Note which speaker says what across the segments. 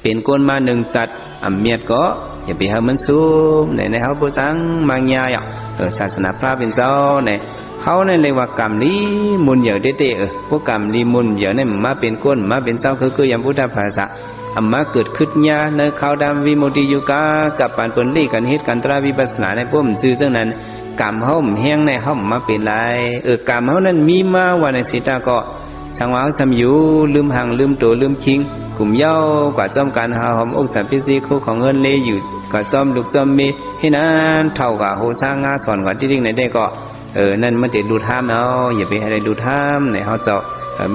Speaker 1: เป็นก้นมาหนึ่งจัดอำเมียดก็อย่าไปหามันซูมในในเฮาบ่สังมังยาอะเออศาสนาพระเป็นเจ้าในเฮาในเรียกว่ากรรมลีมุนเหยอเด้ๆเออพวกกรรมลีมุนเหยอเนี่ยมาเป็นก้นมาเป็นเจ้าคือคืออย่างพุทธภาษาอัมมาเกิดขึ้นญาในขาวดำวิมุติยุกากับปานเปิ้นลี่กันเฮ็ดกันตราวิปัสสนาในพวกมันซื่อจังนั้นกรรมเฮาแห้งในเฮามาเป็นไรเออกรรมเฮานั้นมีมาว่าในสิตาก็สังวาสำอยู่ลืมหังลืมตัวลืมคิง กลุ่มเย้ากว่าจอมการหาหอมอกสัมพิสีคู่ของเงินเลอยู่กว่าจอมลูกจอมมีให้นั้นเท่ากับโหสร้างงาสอนกว่าที่ดิ่งในได้ก็เออ นั่นมันจะดูท่ามเอาอย่าไปให้ได้ดูท่ามในเฮาเจาะ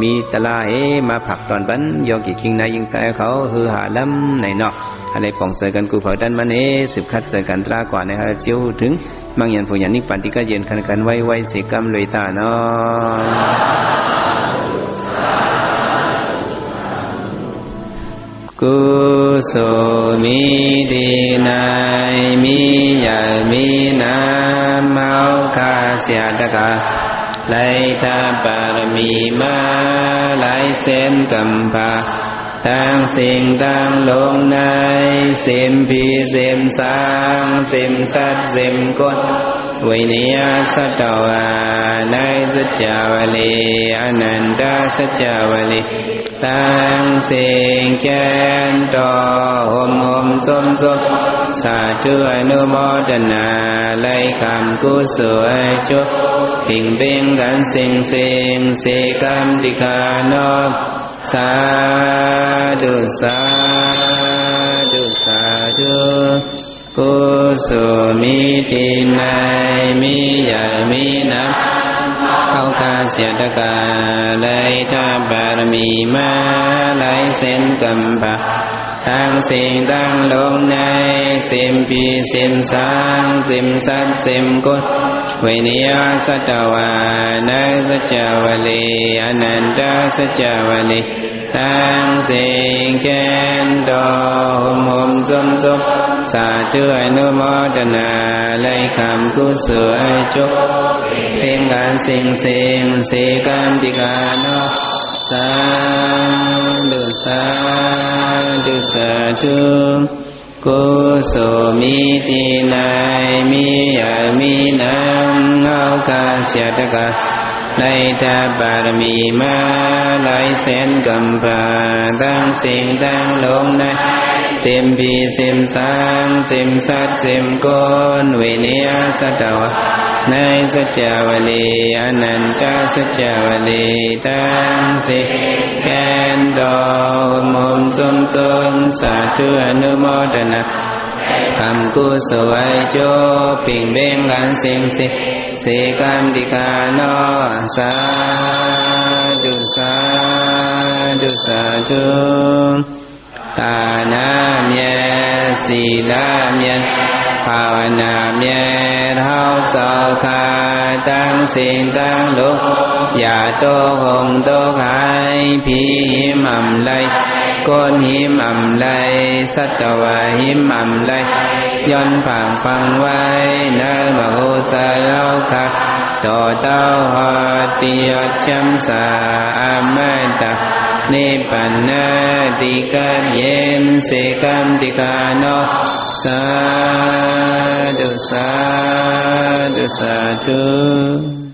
Speaker 1: มีตะลาเฮมาผักตอนบันยองกี่คิงนายยิงใส่เขาฮือหาล้ำในเนาะอะไรป่องเจกันกูเผาดันมันเอสืบคัดเจกันตรากว่าในฮะเจียวถึงบางอย่างผู้ย่างนี้ปันติก็เย็นคันกันไว้ไว้เสกรรมเลยตาเนาะ กุศลมีดีนายมีใหญ่มีน้ำเมาคาเสียตกาไลทาบารมีมาไลเส้นกำพาตั้งสิ่งตั้งลงในสิมพีสิมสางสิมสัตสิมกดวินิยสัตวาในสัจจาวลีอนันตสัจจาวลี ตั้งสิ่งแกนต่อหมหมสมสมสาธุอนุโมทนาไล่คำกุศลจุพิงเบ่งกันสิ่ง สิ่งสิกรรมติกานอาธุสาธุสาธุกุศลมีที่ไหนมีใหญ่มีน้ำเข้าคาเสียตะกาเลยถ้าบารมีมาไหลเส้นกำปะทั้งสิ่งตั้งลงในสิมปีสิมสางสิมสัตสิมกุศเวนิยสัตวานาสัจาวลีอนันตสัจาวลีตั้งสิ่งแกนดอมหมจมจบ สาธุอนุโมทนาไล่คำกุศลจุเพ่งการสิ่งสิ่งสีกรรมติกาโนสาธุสาธุสาธุกุศลมีที่ไหนมีอย่ามีน้ำเงากาเสียตะกาไล่ทาบารมีมาไล่เส้นกำพาตั้งสิ่งตั้งลงใน สิมพีสิมสางสิมสัตสิมโกนวินิยสัตวะในสัจจวลีอนันตสัจจวลีตั้งสิแกนดอกมมจมจมสาธุอนุโมทนาคำกุศลโจปิ่งเบ่งกันสิงสิสิกรรมติกาโนสาธุสาธุสาธุ ตานาเมียสีลาเมียภาวนาเมียเท่าเจ้าคาตั้งสิ่งตั้งลุกอย่าโตหงโตหายพีหิมอำไลก้นหิมอำไลสัตวะหิมอำไลย้อนผังฟังไว้นมโหจาโลกะต่อเต้าหอติยชัมสาอามาตา นิปันนาติกาเยมเสกัมติกาโนสาธุสาธุสาธุ